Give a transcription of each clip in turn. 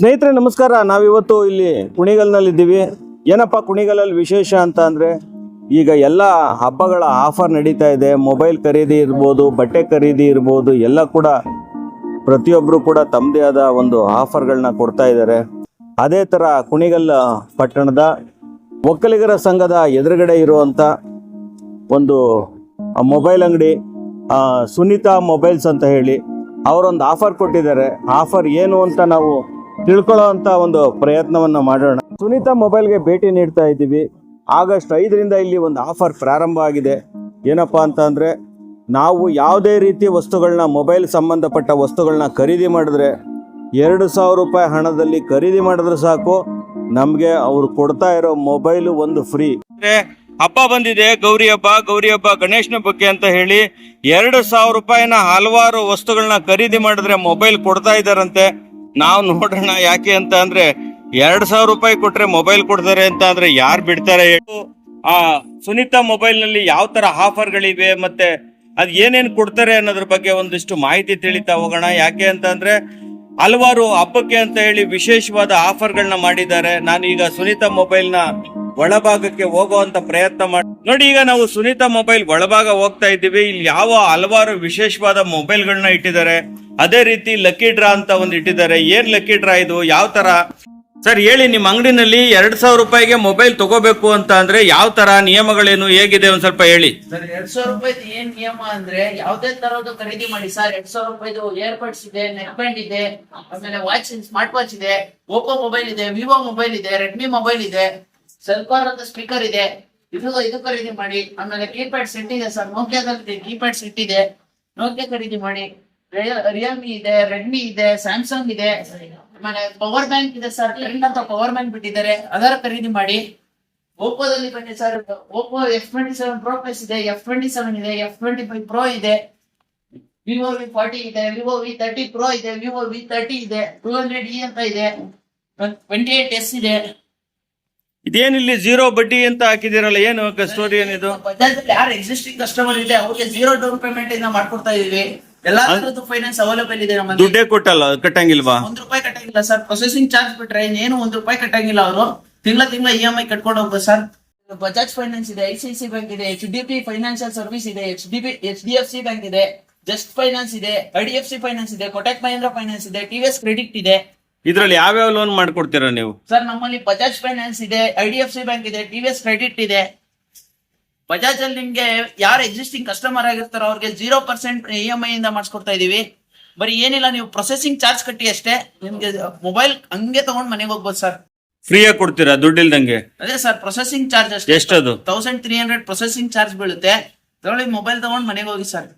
ಸ್ನೇಹಿತರೆ, ನಮಸ್ಕಾರ. ನಾವಿವತ್ತು ಇಲ್ಲಿ ಕುಣಿಗಲ್ನಲ್ಲಿದ್ದೀವಿ. ಏನಪ್ಪ ಕುಣಿಗಲಲ್ಲಿ ವಿಶೇಷ ಅಂತ ಅಂದರೆ, ಈಗ ಎಲ್ಲ ಹಬ್ಬಗಳ ಆಫರ್ ನಡೀತಾ ಇದೆ. ಮೊಬೈಲ್ ಖರೀದಿ ಇರ್ಬೋದು, ಬಟ್ಟೆ ಖರೀದಿ ಇರ್ಬೋದು, ಎಲ್ಲ ಕೂಡ ಪ್ರತಿಯೊಬ್ಬರು ಕೂಡ ತಮ್ಮದೇ ಆದ ಒಂದು ಆಫರ್ಗಳನ್ನ ಕೊಡ್ತಾ ಇದ್ದಾರೆ. ಅದೇ ಥರ ಕುಣಿಗಲ್ ಪಟ್ಟಣದ ಒಕ್ಕಲಿಗರ ಸಂಘದ ಎದುರುಗಡೆ ಇರುವಂಥ ಒಂದು ಮೊಬೈಲ್ ಅಂಗಡಿ ಸುನೀತಾ ಮೊಬೈಲ್ಸ್ ಅಂತ ಹೇಳಿ, ಅವರೊಂದು ಆಫರ್ ಕೊಟ್ಟಿದ್ದಾರೆ. ಆಫರ್ ಏನು ಅಂತ ನಾವು ತಿಳ್ಕೊಳ್ಳೋ ಅಂತ ಒಂದು ಪ್ರಯತ್ನವನ್ನ ಮಾಡೋಣ. ಸುನೀತಾ ಮೊಬೈಲ್ಗೆ ಭೇಟಿ ನೀಡ್ತಾ ಇದ್ದೀವಿ. ಆಗಸ್ಟ್ ಐದರಿಂದ ಇಲ್ಲಿ ಒಂದು ಆಫರ್ ಪ್ರಾರಂಭ ಆಗಿದೆ. ಏನಪ್ಪ ಅಂತ ನಾವು ಯಾವುದೇ ರೀತಿ ವಸ್ತುಗಳನ್ನ ಮೊಬೈಲ್ ಸಂಬಂಧಪಟ್ಟ ವಸ್ತುಗಳನ್ನ ಖರೀದಿ ಮಾಡಿದ್ರೆ, ಎರಡು ಸಾವಿರ ರೂಪಾಯಿ ಹಣದಲ್ಲಿ ಖರೀದಿ ಮಾಡಿದ್ರೆ ಸಾಕು. ನಮಗೆ ಅವ್ರು ಕೊಡ್ತಾ ಇರೋ ಮೊಬೈಲು ಒಂದು ಫ್ರೀ. ಹಬ್ಬ ಬಂದಿದೆ, ಗೌರಿ ಹಬ್ಬ ಗೌರಿ ಹಬ್ಬ, ಗಣೇಶನ ಬಗ್ಗೆ ಅಂತ ಹೇಳಿ ಎರಡು ಸಾವಿರ ರೂಪಾಯಿನ ಹಲವಾರು ವಸ್ತುಗಳನ್ನ ಖರೀದಿ ಮಾಡಿದ್ರೆ ಮೊಬೈಲ್ ಕೊಡ್ತಾ ಇದಾರಂತೆ ನಾವು ನೋಡೋಣ ಯಾಕೆ ಅಂತ ಅಂದ್ರೆ ಎರಡ್ ಸಾವಿರ ರೂಪಾಯಿ ಕೊಟ್ರೆ ಮೊಬೈಲ್ ಕೊಡ್ತಾರೆ ಅಂತ ಅಂದ್ರೆ ಯಾರು ಬಿಡ್ತಾರೆ? ಆ ಸುನೀತಾ ಮೊಬೈಲ್ನಲ್ಲಿ ಯಾವ ತರ ಆಫರ್ಗಳಿವೆ ಮತ್ತೆ ಅದ್ ಏನೇನ್ ಕೊಡ್ತಾರೆ ಅನ್ನೋದ್ರ ಬಗ್ಗೆ ಒಂದಿಷ್ಟು ಮಾಹಿತಿ ತಿಳಿತಾ ಹೋಗೋಣ. ಯಾಕೆ ಅಂತ ಅಂದ್ರೆ ಹಲವಾರು ಹಬ್ಬಕ್ಕೆ ಅಂತ ಹೇಳಿ ವಿಶೇಷವಾದ ಆಫರ್ಗಳನ್ನ ಮಾಡಿದ್ದಾರೆ. ನಾನು ಈಗ ಸುನೀತಾ ಮೊಬೈಲ್ನ ಒಳಭಾಗಕ್ಕೆ ಹೋಗುವಂತ ಪ್ರಯತ್ನ ಮಾಡಿ ನೋಡಿ, ಈಗ ನಾವು ಸುನೀತಾ ಮೊಬೈಲ್ ಒಳಭಾಗ ಹೋಗ್ತಾ ಇದ್ದೀವಿ. ಇಲ್ಲಿ ಯಾವ ಹಲವಾರು ವಿಶೇಷವಾದ ಮೊಬೈಲ್ ಮೊಬೈಲ್ಗಳನ್ನ ಇಟ್ಟಿದ್ದಾರೆ. ಅದೇ ರೀತಿ ಲಕ್ಕಿ ಡ್ರಾ ಅಂತ ಒಂದು ಇಟ್ಟಿದ್ದಾರೆ. ಏನ್ ಲಕ್ಕಿ ಡ್ರಾ ಇದು? ಯಾವ ತರ? ಸರ್, ಹೇಳಿ, ನಿಮ್ಮ ಅಂಗಡಿನಲ್ಲಿ ಎರಡ್ ಸಾವಿರ ರೂಪಾಯಿಗೆ ಮೊಬೈಲ್ ತಗೋಬೇಕು ಅಂತ ಅಂದ್ರೆ ಯಾವ ತರ? ನಿಯಮಗಳೇನು? ಹೇಗಿದೆ? ಒಂದ್ ಸ್ವಲ್ಪ ಹೇಳಿ. ಸರ್, ಎರಡ್ ಸಾವಿರ ರೂಪಾಯಿದು ಏನ್ ನಿಯಮ ಅಂದ್ರೆ ಯಾವ್ದೇ ತರದ್ದು ಖರೀದಿ ಮಾಡಿ ಸರ್. ಎರಡ್ ಸಾವಿರ ರೂಪಾಯಿದು ಏರ್ ಬಡ್ಸ್ ಇದೆ ನೆಕ್ ಬ್ಯಾಂಡ್ ಇದೆ, ಆಮೇಲೆ ವಾಚ್ ಸ್ಮಾರ್ಟ್ ವಾಚ್ ಇದೆ ಓಪೋ ಮೊಬೈಲ್ ಇದೆ ವಿವೋ ಮೊಬೈಲ್ ಇದೆ ರೆಡ್ಮಿ ಮೊಬೈಲ್ ಇದೆ ಸೆಲ್ಫಾರ್ ಅಂತ ಸ್ಪೀಕರ್ ಇದೆ. ಇದು ಇದು ಖರೀದಿ ಮಾಡಿ, ಆಮೇಲೆ ಕೀಪ್ಯಾಡ್ ಸೆಟ್ ಇದೆ ಸರ್. ನೋಕಿಯಾದಲ್ಲಿ ಕೀಪ್ಯಾಡ್ ಸೆಟ್ ಇದೆ. ನೋಕಿಯಾ ಖರೀದಿ ಮಾಡಿ. ರಿಯಲ್ಮಿ ಇದೆ ರೆಡ್ಮಿ ಇದೆ ಸ್ಯಾಮ್ಸಂಗ್ ಇದೆ. ಆಮೇಲೆ ಪವರ್ ಬ್ಯಾಂಕ್ ಇದೆ ಸರ್ ಟ್ರೆಂಡ್ ಅಂತ ಪವರ್ ಬ್ಯಾಂಕ್ ಬಿಟ್ಟಿದ್ದಾರೆ. ಅದರ ಖರೀದಿ ಮಾಡಿ. ಓಪೋದಲ್ಲಿ ಬನ್ನಿ sir Oppo F twenty seven pro plus ಇದೆ ಎಫ್ ಟ್ವೆಂಟಿ ಸೆವೆನ್ ಇದೆ ಎಫ್ ಟ್ವೆಂಟಿ ಫೈವ್ ಪ್ರೋ ಇದೆ. ವಿವೋ ವಿ ಫಾರ್ಟಿ ಇದೆ ವಿವೋ ವಿ ತರ್ಟಿ ಪ್ರೋ ಇದೆ ವಿವೋ ವಿ ತರ್ಟಿ ಇದೆ ಟೂ ಹಂಡ್ರೆಡ್ ಇ ಅಂತ ಇದೆ. ಟ್ವೆಂಟಿ ಏಟ್ ಎಸ್ ಇದೆ ಇದೇನಿಲ್ಲಿ ಜೀರೋ ಬಡ್ಡಿ ಅಂತ ಹಾಕಿದಿರಲ್ಲ ಏನು ಸ್ಟೋರಿ ಏನಿದು? ಬಜಾಜ್ ಯಾರು ಎಕ್ಸಿಸ್ಟಿಂಗ್ ಕಸ್ಟಮರ್ ಇದೆ ಅವ್ರಿಗೆ ಜೀರೋ ಡೌನ್ ಪೇಮೆಂಟ್ ಇಂದ ಮಾಡ್ಕೊಡ್ತಾ ಇದೀವಿ. ಎಲ್ಲಾ ತರದ್ದು ಫೈನಾನ್ಸ್ ಅವೈಲೇಬಲ್ ಇದೆ ನಮ್ಮಲ್ಲಿ. ದುಡ್ಡೇ ಕೊಟ್ಟಲ್ಲ ಕಟ್ಟಂಗಿಲ್ವಾ? ಒಂದ್ ರೂಪಾಯಿ ಕಟ್ಟಂಗಿಲ್ಲ ಸರ್. ಪ್ರೊಸೆಸಿಂಗ್ ಚಾರ್ಜ್ ಬಿಟ್ರೆ ಏನು ಒಂದ್ ರೂಪಾಯಿ ಕಟ್ಟಂಗಿಲ್ಲ ಅವರು. ತಿಂಗಳ ತಿಂಗಳ ಇ ಎಂ ಐ ಕಟ್ಕೊಂಡು ಹೋಗ್ಬೋದು ಸರ್. ಬಜಾಜ್ ಫೈನಾನ್ಸ್ ಇದೆ ಐ ಸಿ ಸಿ ಬ್ಯಾಂಕ್ ಇದೆ H D P financial service ಇದೆ H D P H D F C bank ಇದೆ ಜಸ್ಟ್ ಫೈನಾನ್ಸ್ ಇದೆ I D F C finance ಇದೆ ಕೊಟಕ್ ಮಹೇಂದ್ರ ಫೈನಾನ್ಸ್ ಇದೆ ಟಿ ಎಸ್ ಕ್ರೆಡಿಟ್ ಇದೆ. ಇದ್ರಲ್ಲಿ ಯಾವ್ಯಾವ ಲೋನ್ ಮಾಡ್ಕೊಡ್ತೀರಾ ನೀವು? ಸರ್ ನಮ್ಮಲ್ಲಿ ಬಜಾಜ್ ಫೈನಾನ್ಸ್ ಇದೆ I D F C bank ಇದೆ ಟಿ ಎಸ್ ಕ್ರೆಡಿಟ್ ಇದೆ. ಬಜಾಜ್ ಅಲ್ಲಿ ನಿಮ್ಗೆ ಯಾರು ಎಕ್ಸಿಸ್ಟಿಂಗ್ ಕಸ್ಟಮರ್ ಆಗಿರ್ತಾರೋ ಅವ್ರಿಗೆ zero percent E M I ಇಂದ ಮಾಡಿಸ್ಕೊಡ್ತಾ ಇದೀವಿ. ಬರೀ ಏನಿಲ್ಲ ನೀವು ಪ್ರೊಸೆಸಿಂಗ್ ಚಾರ್ಜ್ ಕಟ್ಟಿ ಅಷ್ಟೇ. ನಿಮ್ಗೆ ಮೊಬೈಲ್ ಹಂಗೆ ತಗೊಂಡ್ ಮನೆಗೆ ಹೋಗ್ಬೋದು ಸರ್ ಫ್ರೀಯಾಗಿ ಕೊಡ್ತೀರಾ? ದುಡ್ಡಿಲ್ದಂಗೆ ಅದೇ ಸರ್ ಪ್ರೊಸೆಸಿಂಗ್ ಚಾರ್ಜ್ ಅಷ್ಟೇ. ಎಷ್ಟದು? Thousand three hundred processing charge ಬೀಳುತ್ತೆ. ತಗೊಳ್ಳಿ ಮೊಬೈಲ್ ತಗೊಂಡ್ ಮನೆಗೆ ಹೋಗಿ ಸರ್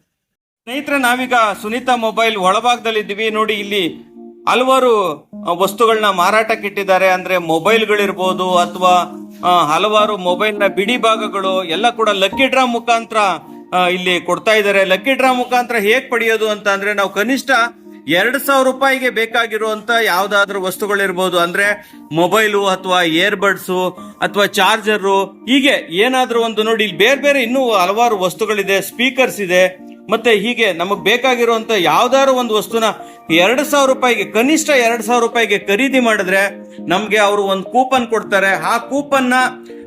ಸ್ನೇಹಿತರೆ ನಾವೀಗ ಸುನೀತಾ ಮೊಬೈಲ್ ಒಳಭಾಗದಲ್ಲಿ ಇದ್ದೀವಿ ನೋಡಿ ಇಲ್ಲಿ ಹಲವಾರು ವಸ್ತುಗಳನ್ನ ಮಾರಾಟಕ್ಕೆ ಇಟ್ಟಿದ್ದಾರೆ ಅಂದ್ರೆ ಮೊಬೈಲ್ಗಳಿರ್ಬೋದು ಅಥವಾ ಹಲವಾರು ಮೊಬೈಲ್ನ ಬಿಡಿ ಭಾಗಗಳು ಎಲ್ಲ ಕೂಡ ಲಕ್ಕಿ ಡ್ರಾ ಮುಖಾಂತರ ಇಲ್ಲಿ ಕೊಡ್ತಾ ಇದ್ದಾರೆ. ಲಕ್ಕಿ ಡ್ರಾ ಮುಖಾಂತರ ಹೇಗೆ ಪಡೆಯೋದು ಅಂತ ಅಂದ್ರೆ ನಾವು ಕನಿಷ್ಠ ಎರಡ್ ಸಾವಿರ ರೂಪಾಯಿಗೆ ಬೇಕಾಗಿರುವಂತ ಯಾವ್ದಾದ್ರು ವಸ್ತುಗಳಿರ್ಬೋದು. ಅಂದ್ರೆ ಮೊಬೈಲು ಅಥವಾ ಏರ್ಬಡ್ಸು ಅಥವಾ ಚಾರ್ಜರು ಹೀಗೆ ಏನಾದ್ರೂ ಒಂದು ನೋಡಿ. ಇಲ್ಲಿ ಬೇರೆ ಬೇರೆ ಇನ್ನೂ ಹಲವಾರು ವಸ್ತುಗಳಿದೆ ಸ್ಪೀಕರ್ಸ್ ಇದೆ. ಮತ್ತೆ ಹೀಗೆ ನಮಗೆ ಬೇಕಾಗಿರುವಂತ ಯಾವ್ದಾದ್ರು ಒಂದು ವಸ್ತುನ ಎರಡು ಸಾವಿರ ರೂಪಾಯಿಗೆ, ಕನಿಷ್ಠ ಎರಡ್ ಸಾವಿರ ರೂಪಾಯಿಗೆ ಖರೀದಿ ಮಾಡಿದ್ರೆ ನಮ್ಗೆ ಅವರು ಒಂದು ಕೂಪನ್ ಕೊಡ್ತಾರೆ. ಆ ಕೂಪನ್ನ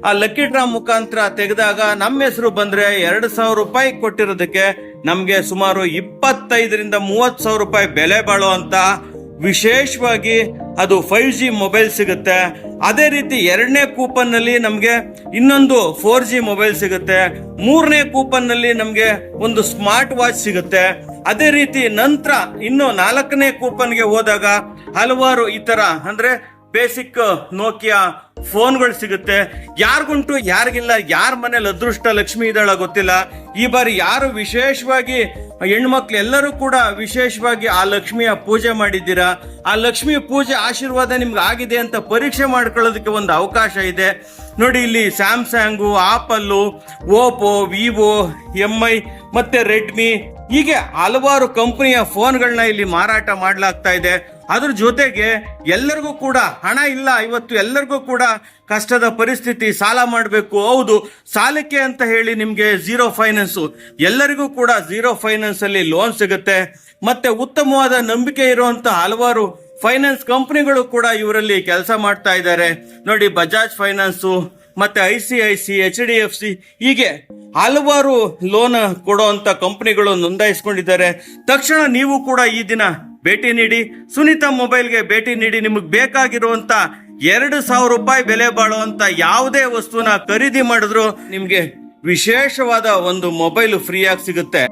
ಆ ಲಕ್ಕಿ ಡ್ರಾ ಮುಖಾಂತರ ತೆಗೆದಾಗ ನಮ್ಮ ಹೆಸರು ಬಂದ್ರೆ ಎರಡು ಸಾವಿರ ರೂಪಾಯಿ ಕೊಟ್ಟಿರೋದಕ್ಕೆ ನಮ್ಗೆ ಸುಮಾರು ಇಪ್ಪತ್ತೈದರಿಂದ ಮೂವತ್ತು ಸಾವಿರ ರೂಪಾಯಿ ಬೆಲೆ ಬಾಳುವಂತ ವಿಶೇಷವಾಗಿ ಅದು ಫೈವ್ ಜಿ ಮೊಬೈಲ್ ಸಿಗುತ್ತೆ. ಅದೇ ರೀತಿ ಎರಡನೇ ಕೂಪನ್ನಲ್ಲಿ ನಮಗೆ ಇನ್ನೊಂದು ಫೋರ್ ಜಿ ಮೊಬೈಲ್ ಸಿಗುತ್ತೆ. ಮೂರನೇ ಕೂಪನ್ನಲ್ಲಿ ನಮಗೆ ಒಂದು ಸ್ಮಾರ್ಟ್ ವಾಚ್ ಸಿಗುತ್ತೆ. ಅದೇ ರೀತಿ ನಂತರ ಇನ್ನು ನಾಲ್ಕನೇ ಕೂಪನ್ಗೆ ಹೋದಾಗ ಹಲವಾರು ಈ ಥರ ಅಂದ್ರೆ ಬೇಸಿಕ್, ನೋಕಿಯಾ ಫೋನ್ಗಳು ಸಿಗುತ್ತೆ. ಯಾರಿಗುಂಟು, ಯಾರಿಗಿಲ್ಲ, ಯಾರ ಮನೇಲಿ ಅದೃಷ್ಟ ಲಕ್ಷ್ಮಿ ಇದ್ದಾಳ ಗೊತ್ತಿಲ್ಲ. ಈ ಬಾರಿ ಯಾರು ವಿಶೇಷವಾಗಿ ಹೆಣ್ಮಕ್ಳು ಎಲ್ಲರೂ ಕೂಡ ವಿಶೇಷವಾಗಿ ಆ ಲಕ್ಷ್ಮಿಯ ಪೂಜೆ ಮಾಡಿದ್ದೀರಾ? ಆ ಲಕ್ಷ್ಮಿ ಪೂಜೆ ಆಶೀರ್ವಾದ ನಿಮ್ಗೆ ಆಗಿದೆ ಅಂತ ಪರೀಕ್ಷೆ ಮಾಡ್ಕೊಳ್ಳೋದಕ್ಕೆ ಒಂದು ಅವಕಾಶ ಇದೆ. ನೋಡಿ, ಇಲ್ಲಿ Samsung, Apple, Oppo, Vivo, M I, ಮತ್ತೆ ರೆಡ್ಮಿ ಹೀಗೆ ಹಲವಾರು ಕಂಪನಿಯ ಫೋನ್ಗಳನ್ನ ಇಲ್ಲಿ ಮಾರಾಟ ಮಾಡಲಾಗ್ತಾ ಇದೆ. ಅದ್ರ ಜೊತೆಗೆ ಎಲ್ಲರಿಗೂ ಕೂಡ ಹಣ ಇಲ್ಲ, ಇವತ್ತು ಎಲ್ಲರಿಗೂ ಕೂಡ ಕಷ್ಟದ ಪರಿಸ್ಥಿತಿ, ಸಾಲ ಮಾಡಬೇಕು. ಹೌದು, ಸಾಲಕ್ಕೆ ಅಂತ ಹೇಳಿ ನಿಮಗೆ ಝೀರೋ ಫೈನಾನ್ಸು ಎಲ್ಲರಿಗೂ ಕೂಡ ಝೀರೋ ಫೈನಾನ್ಸ್ ಅಲ್ಲಿ ಲೋನ್ ಸಿಗುತ್ತೆ. ಮತ್ತೆ ಉತ್ತಮವಾದ ನಂಬಿಕೆ ಇರುವಂತ ಹಲವಾರು ಫೈನಾನ್ಸ್ ಕಂಪನಿಗಳು ಕೂಡ ಇವರಲ್ಲಿ ಕೆಲಸ ಮಾಡ್ತಾ ಇದ್ದಾರೆ. ನೋಡಿ ಬಜಾಜ್ ಫೈನಾನ್ಸು ಮತ್ತೆ I C I C H D F C ಹೀಗೆ ಹಲವಾರು ಲೋನ್ ಕೊಡುವಂತ ಕಂಪನಿಗಳು ನೋಂದಾಯಿಸ್ಕೊಂಡಿದ್ದಾರೆ. ತಕ್ಷಣ ನೀವು ಕೂಡ ಈ ದಿನ ಭೇಟಿ ನೀಡಿ, ಸುನೀತಾ ಮೊಬೈಲ್ಗೆ ಭೇಟಿ ನೀಡಿ ನಿಮಗೆ ಬೇಕಾಗಿರುವಂತ ಎರಡು ಸಾವಿರ ರೂಪಾಯಿ ಬೆಲೆ ಬಾಳುವಂತ ಯಾವುದೇ ವಸ್ತುನ ಖರೀದಿ ಮಾಡಿದ್ರು ನಿಮಗೆ ವಿಶೇಷವಾದ ಒಂದು ಮೊಬೈಲ್ ಫ್ರೀಯಾಗಿ ಸಿಗುತ್ತೆ.